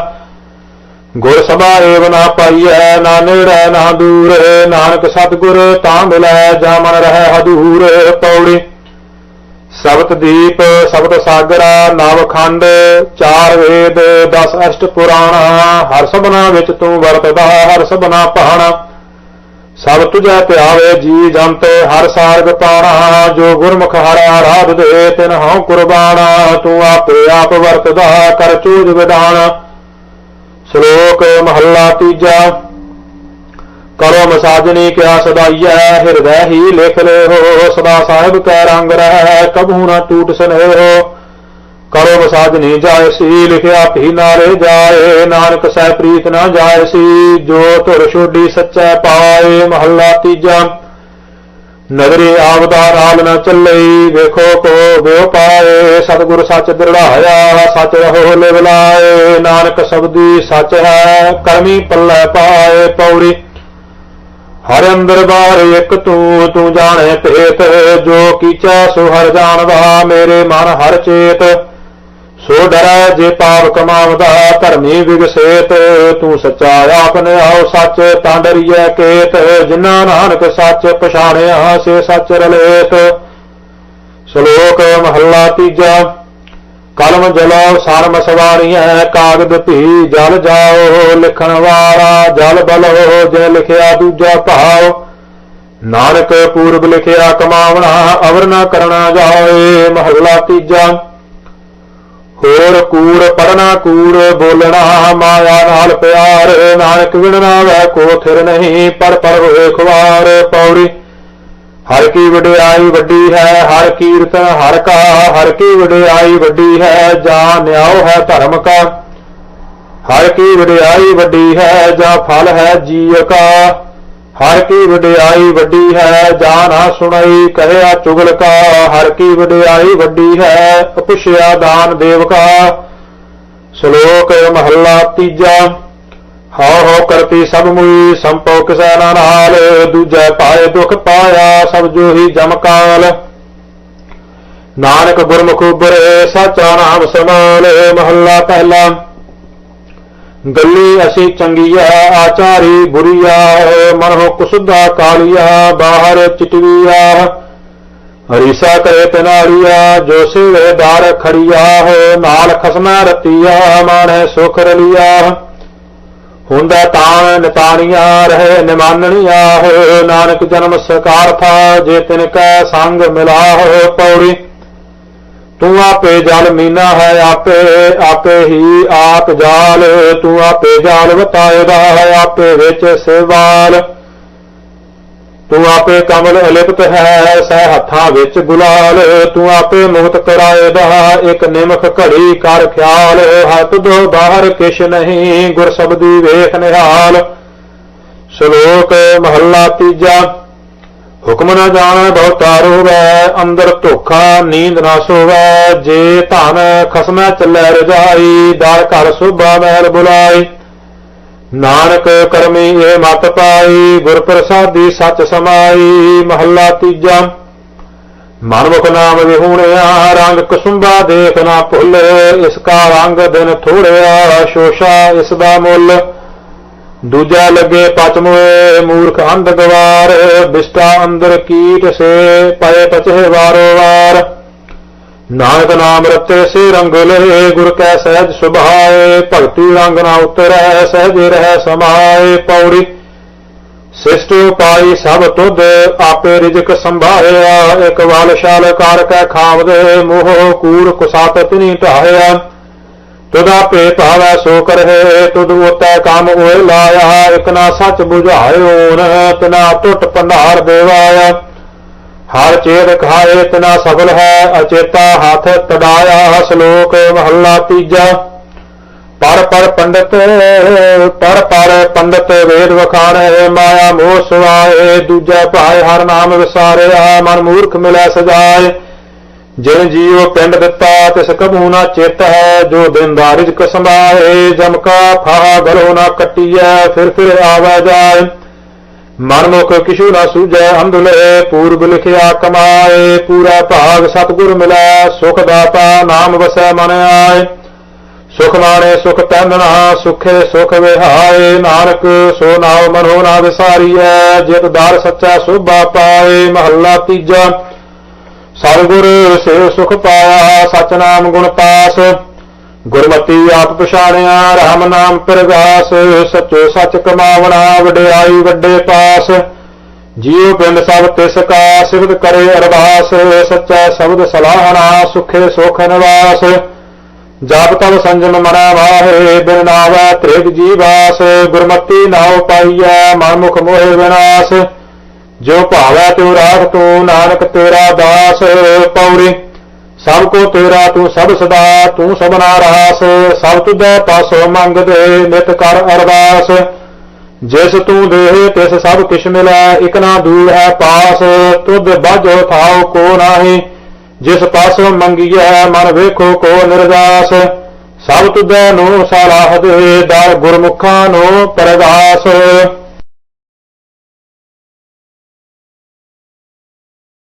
ਗੁਰ ਸਭਾ ਏਵ ਨਾ ਪਾਈਐ, ਨਾ ਨੇੜੇ, ਨਾ ਦੂਰ, ਨਾਨਕ ਸਤਿਗੁਰ ਤਾਂ ਮਿਲੈ ਜਾ ਮਨ ਰਹਿ ਹਦੂਰ ਪੌੜੀ। ਸਬਤ ਦੀਪ, ਸਬਤ ਸਾਗਰਾ, ਨਵ ਖੰਡ, ਚਾਰ ਵੇਦ 10 ਅਸ਼ਟ ਪੁਰਾਣਾ, ਹਰ ਸਭਨਾ ਵਿੱਚ ਤੂੰ ਵਰਤਦਾ, ਹਰ ਸਭਨਾ ਪਹਾਣਾ। ਸਭ ਤੁਝੈ ਪਿਆਵੇ, ਜੀ ਜੰਤ, ਹਰ ਸਾਰਗ ਪਾਣਾ ਜੋ ਗੁਰਮੁਖ ਹਰ ਆਰਾਧ ਦੇ, ਤਿਨ ਹਉ ਕੁਰਬਾਨਾ ਤੂੰ ਆਪੇ ਆਪ ਵਰਤਦਾ, ਕਰ ਚੂਜ ਵਿਧਾਨ। ਸ਼ਲੋਕ ਮਹੱਲਾ ਤੀਜਾ। ਕਰੋ ਮਸਾਜਨੀ ਕਿਆ ਸਦਾਈਐ, ਹਿਰਦੈ ਹੀ ਲਿਖ ਹੋ, ਸਦਾ ਸਾਹਿਬ ਕੈ ਰੰਗ ਰਹਿ ਕਬੂ ਨਾ ਟੂਟ ਸਨੇਹੋ। ਕਰੋ ਮਸਾਜਨੀ ਜਾਏ ਸੀ, ਲਿਖਿਆ ਭੀ ਨਾਰੇ ਜਾਏ, ਨਾਨਕ ਸਹਿ ਪ੍ਰੀਤ ਨਾ ਜਾਏ ਸੀ, ਜੋ ਧੁਰ ਛੋਡੀ ਸੱਚੈ ਪਾਏ। ਮਹੱਲਾ ਤੀਜਾ। ਨਗਰੀ ਆਵਦਾ ਨਾਲ ਨਾ ਚੱਲਈ ਵੇਖੋ ਕੋ ਵਿਉ ਪਾਏ, ਸਤਿਗੁਰ ਸੱਚ ਦ੍ਰਿੜਾਇਆ, ਸੱਚ ਰਹੋ ਲਿਵ ਲਾਏ, ਨਾਨਕ ਸਬਦੀ ਸੱਚ ਹੈ, ਕਰਮੀ ਪੱਲੇ ਪਾਏ ਪੌੜੀ। ਹਰ ਅੰਦਰ ਬਾਹਰ ਇੱਕ ਤੂੰ ਤੂੰ ਜਾਣੇ ਭੇਤ, ਜੋ ਕੀਚੈ ਸੋ ਹਰ ਜਾਣਦਾ, ਮੇਰੇ ਮਨ ਹਰ ਚੇਤ। ਸੋ ਡਰੈ ਜੇ ਪਾਪ ਕਮਾਵਦਾ, ਧਰਮੀ ਵਿਗਸੇਤ, ਤੂੰ ਸੱਚਾ ਆਪਨੇ ਆਓ ਸੱਚ, ਤਾਂ ਡਰੀਐ ਕੇਤ, ਜਿਨ੍ਹਾਂ ਨਾਨਕ ਸੱਚ ਪਛਾਣਿਆ ਸੇ ਸੱਚ ਰਲੇਤ। ਸ਼ਲੋਕ ਮਹੱਲਾ ਤੀਜਾ, ਕਲਮ ਜਲੋ ਸਰਮ ਸਵਾਰੀਐ, ਕਾਗਦ ਭੀ ਜਲ ਜਾਓ, ਲਿਖਣ ਵਾਲਾ ਜਲ ਬਲੋ ਜੇ ਲਿਖਿਆ ਦੂਜਾ ਭਾਉ ਨਾਨਕ ਪੂਰਬ ਲਿਖਿਆ ਕਮਾਵਣਾ, ਅਵਰ ਨਾ ਕਰਨਾ ਜਾਏ, ਮਹੱਲਾ ਤੀਜਾ। ਹੋਰ ਕੂੜ ਪੜਨਾ ਕੂੜ ਬੋਲਣਾ ਮਾਇਆ ਨਾਲ ਪਿਆਰ, ਨਾਨਕ ਵਿਣਨਾ ਵੈ ਕੋ ਥਿਰ ਨਹੀਂ, ਪਰ ਪਰ ਹੋਏ ਖੁਆਰ ਪੌੜੀ। ਹਰ ਕੀ ਵਡਿਆਈ ਵੱਡੀ ਹੈ, ਹਰ ਕੀਰਤਨ ਹਰ ਕਾ, ਹਰ ਕੀ ਵਡਿਆਈ ਵੱਡੀ ਹੈ, ਜਾਂ ਨਿਆਉ ਹੈ ਧਰਮ ਕਾ। ਹਰ ਕੀ ਵਡਿਆਈ ਵੱਡੀ ਹੈ, ਜਾਂ ਫਲ ਹੈ ਜੀਵ ਕਾ। ਹਰ ਕੀ ਵਡਿਆਈ ਵੱਡੀ ਹੈ ਜਾਂ ਨਾ ਸੁਣਾਈ ਕਹਿਆ ਚੁਗਲ ਕਾ, ਹਰ ਕੀ ਵਡਿਆਈ ਵੱਡੀ ਹੈ ਪੁੱਛਿਆ ਦਾਨ ਦੇਵ ਕਾ ਸ਼ਲੋਕ ਮਹੱਲਾ ਤੀਜਾ, ਹਉ ਹਉ ਕਰਤੀ ਸਭ ਮੁਈ, ਸੰਪੋ ਕਿਸੈ ਨਾਲ, ਦੂਜੈ ਪਾਏ ਦੁਖ ਪਾਇਆ, ਸਭ ਜੋ ਹੀ ਜਮਕਾਲ ਨਾਨਕ ਗੁਰਮੁਖ ਉਬਰੇ ਸਾਚਾ ਨਾਮ ਸਮਾਲ, ਮਹੱਲਾ ਪਹਿਲਾ। ਗੱਲੀ ਅਸੀਂ ਚੰਗੀਆ ਆਚਾਰੀ ਬੁਰੀਆ ਮਨੋ ਕੁਸੁਧਾ ਕਾਲੀਆ ਬਾਹਰ ਚਿਟਵੀਆ ਰੀਸਾ ਕਰੇ ਤਨਾਲੀਆ ਜੋ ਸਿਵੇ ਦਾਰ ਖੜੀਆ ਹੋ ਨਾਲ ਖਸਮਾ ਰਤੀਆ ਮਾਣੈ ਸੁਖ ਰਲੀਆ ਹੁੰਦਾ ਤਾਂ ਨਿਤਾਣੀਆਂ, ਰਹੇ ਨਿਮਾਨਣੀਆਂ, ਹੋ ਨਾਨਕ ਜਨਮ ਸਕਾਰ ਥਾ, ਜੇ ਤਿਨ ਕੈ ਸੰਗ ਮਿਲਾ ਹੋ ਪੌੜੀ। ਤੂੰ ਆਪੇ ਜਲ ਮੀਨਾ ਹੈ, ਆਪੇ ਆਪੇ ਹੀ ਆਪ ਜਾਲ। ਤੂੰ ਆਪੇ ਜਾਲ ਵਤਾਇਦਾ ਹੈ, ਆਪੇ ਵਿੱਚ ਸੇਵਾਲ। ਤੂੰ ਆਪੇ ਕਮਲ ਅਲਿਪਤ ਹੈ, ਸਹਿ ਹੱਥਾਂ ਵਿੱਚ ਗੁਲਾਲ। ਤੂੰ ਆਪੇ ਮੁਕਤ ਕਰਾਏਦਾ, ਇੱਕ ਨਿਮਖ ਘੜੀ ਕਰ ਖਿਆਲ। ਹੱਥ ਦੋ ਬਾਹਰ ਕਿਛ ਨਹੀਂ, ਗੁਰ ਸਬਦੀ ਵੇਖ ਨਿਹਾਲ। ਸ਼ਲੋਕ ਮਹੱਲਾ ਤੀਜਾ। ਹੁਕਮ ਨਾ ਜਾਣੈ ਬਹੁਤਾ ਰੋਵੈ, ਅੰਦਰ ਧੋਖਾ ਨੀਂਦ ਨਾ ਸੋਵੈ, ਜੇ ਧਨ ਖਸਮੈ ਚੱਲੈ ਰਜਾਈ ਦਾਲ ਘਰ ਸੁਭਾ ਮਹਿਲ ਬੁਲਾਈ। ਨਾਨਕ ਕਰਮੀ ਇਹ ਮਤ ਪਾਈ ਗੁਰ ਪ੍ਰਸਾਦੀ ਸੱਚ ਸਮਾਈ, ਮਹੱਲਾ ਤੀਜਾ। ਮਨਮੁਖ ਨਾਮ ਵਿਹੂਣਿਆ, ਰੰਗ ਕੁਸੁੰਬਾ ਦੇਖ ਨਾ ਭੁੱਲ, ਇਸ ਕਾ ਰੰਗ ਦਿਨ ਥੋੜਿਆ, ਸ਼ੋਸ਼ਾ ਇਸ ਦਾ ਮੁੱਲ। ਦੂਜਾ ਲੱਗੇ ਪਚਮੋਏ ਮੂਰਖ ਅੰਧ ਗਵਾਰ ਬਿਸਟਾ ਅੰਦਰ ਕੀਟ ਸੇ ਪਏ ਪਚੇ ਵਾਰੋ ਵਾਰ। ਨਾਨਕ ਨਾਮ ਰਤੇ ਸੇ ਰੰਗ ਲਏ ਗੁਰ ਕੈ ਸਹਿਜ ਸੁਭਾਏ, ਭਗਤੀ ਰੰਗ ਨਾ ਉਤਰੈ, ਸਹਿਜ ਰਹਿ ਸਮਾਏ ਪੌੜੀ। ਸਿਸ਼ਟ ਪਾਈ ਸਭ ਤੁਧ, ਆਪੇ ਰਿਜਕ ਸੰਭਾਇਆ, ਇਕ ਵਾਲ ਸ਼ਾਲ ਕਰ ਕੈ ਖਾਵਦੇ, ਮੋਹ ਕੂੜ ਕੁਸਾਤ ਤਿਨੀ ਢਾਇਆ ਤੁਦਾ ਭੇਤ ਹਵੈ ਸੋ ਕਰਹਿ, ਤੁਧ ਉਤੈ ਕੰਮ ਹੋਏ ਲਾਇਆ, ਇਕ ਨਾ ਸੱਚ 부ਝਾਇਓ ਨ ਤਨਾ ਟੁੱਟ ਭੰਡਾਰ ਦੇਵਾਇਆ। ਹਰ ਚੇਤ ਖਾਏ, ਤਨਾ ਸਫਲ ਹੈ, ਅਚੇਤਾ ਹੱਥ ਤੜਾਇਆ, ਸ਼ਲੋਕ ਮਹੱਲਾ ਤੀਜਾ। ਪਰ ਪਰ ਪੰਡਤ, ਪਰ ਪਰ ਪੰਡਤ ਵੇਦ ਵਖਾਣੇ, ਮਾਇਆ ਮੋਹ ਸੁਆਏ, ਦੂਜਾ ਭਾਏ ਹਰ ਨਾਮ ਵਿਸਾਰਿਆ, ਮਨ ਮੂਰਖ ਮਿਲੈ ਸਜਾਏ। ਜਿਨ ਜੀਵ ਪਿੰਡ ਦਿੱਤਾ ਤਿਸ ਕਬੂ ਨਾ ਚਿੱਤ ਹੈ, ਜੋ ਦਿਨ ਦਾ ਰਿਜਕ ਜਮਕਾ ਫਾਹ ਗਲੋ ਨਾ ਕੱਟੀਐ, ਫਿਰ ਫਿਰ ਆਵੈ ਜਾਏ। ਮਨ ਮੁਖ ਕਿਛੂ ਨਾ ਸੂਝੈ, ਅੰਧਲੇ ਪੂਰਬ ਲਿਖਿਆ ਕਮਾਏ, ਪੂਰਾ ਭਾਗ ਸਤਿਗੁਰ ਮਿਲੈ, ਸੁਖ ਦਾਤਾ ਨਾਮ ਵਸੈ ਮਨ ਆਏ। ਸੁਖ ਮਾਣੇ ਸੁਖ ਤੰਦਨਾ ਸੁਖੇ ਸੁਖ ਵਿਹਾਏ, ਨਾਨਕ ਸੋ ਨਾਮ ਮਨੋ ਨਾ ਵਿਸਾਰੀਐ, ਜਿਤ ਦਰ ਸੱਚਾ ਸੁਭਾ ਪਾਏ, ਮਹੱਲਾ ਤੀਜਾ ਸਤਿਗੁਰ ਸੇ ਸੁਖ ਪਾਇਆ ਸਚ ਨਾਮ ਗੁਣ ਪਾਸ। ਗੁਰਮਤੀ ਆਪ ਪਛਾਣਿਆ, ਰਾਮ ਨਾਮ ਪ੍ਰਗਾਸ। ਸੱਚੋ ਸੱਚ ਕਮਾਵਣਾ, ਵਡਿਆਈ ਵੱਡੇ ਪਾਸ। ਜੀਉ ਬਿਨ ਸਭ ਤਿਸ ਕਾ ਸਿਫਤ ਕਰੇ ਅਰਦਾਸ। ਸੱਚਾ ਸ਼ਬਦ ਸਲਾਹਣਾ, ਸੁਖੇ ਸੁਖ ਨਿਵਾਸ। ਜਪ ਤਬ ਸੰਜਮ ਮਨਾ ਵਾਹੇ, ਬਿਨ ਨਾਵੈ ਤ੍ਰਿਗ ਜੀਵਾਸ। ਗੁਰਮਤੀ ਨਾਉ ਪਾਈਐ ਮਨ ਮੁਖ ਮੋਹਿ ਵਿਨਾਸ਼। ਜੋ ਭਾਵੈ ਤਿਉ ਰਾਖ, ਤੂੰ ਨਾਨਕ, ਤੇਰਾ ਦਾਸ ਪੌਰੇ। ਸਭ ਕੋ ਤੇਰਾ ਤੂੰ ਸਭ ਸਦਾ, ਤੂੰ ਸਭਨਾ ਰਾਸ ਸਭ ਤੁਧੈ ਪਾਸੋ ਮੰਗਦੇ, ਨਿਤ ਕਰ ਅਰਦਾਸ। ਜਿਸ ਤੂੰ ਦੇਹ, ਤਿਸ ਸਭ ਕਿਛ ਮਿਲੈ, ਇਕ ਨਾ ਦੂਰ ਹੈ ਪਾਸ। ਤੁਧ ਬਾਝੋ ਥਾਉ ਕੋ ਨਾਹੀ, ਜਿਸ ਪਾਸੋਂ ਮੰਗੀਐ, ਮਨ ਵੇਖੋ ਕੋ ਨਿਰਦਾਸ ਸਭ ਤੁਧੈ ਨੂੰ ਸਲਾਹ ਦੇ, ਦਰ ਗੁਰਮੁਖਾਂ ਨੂੰ ਪਰਦਾਸ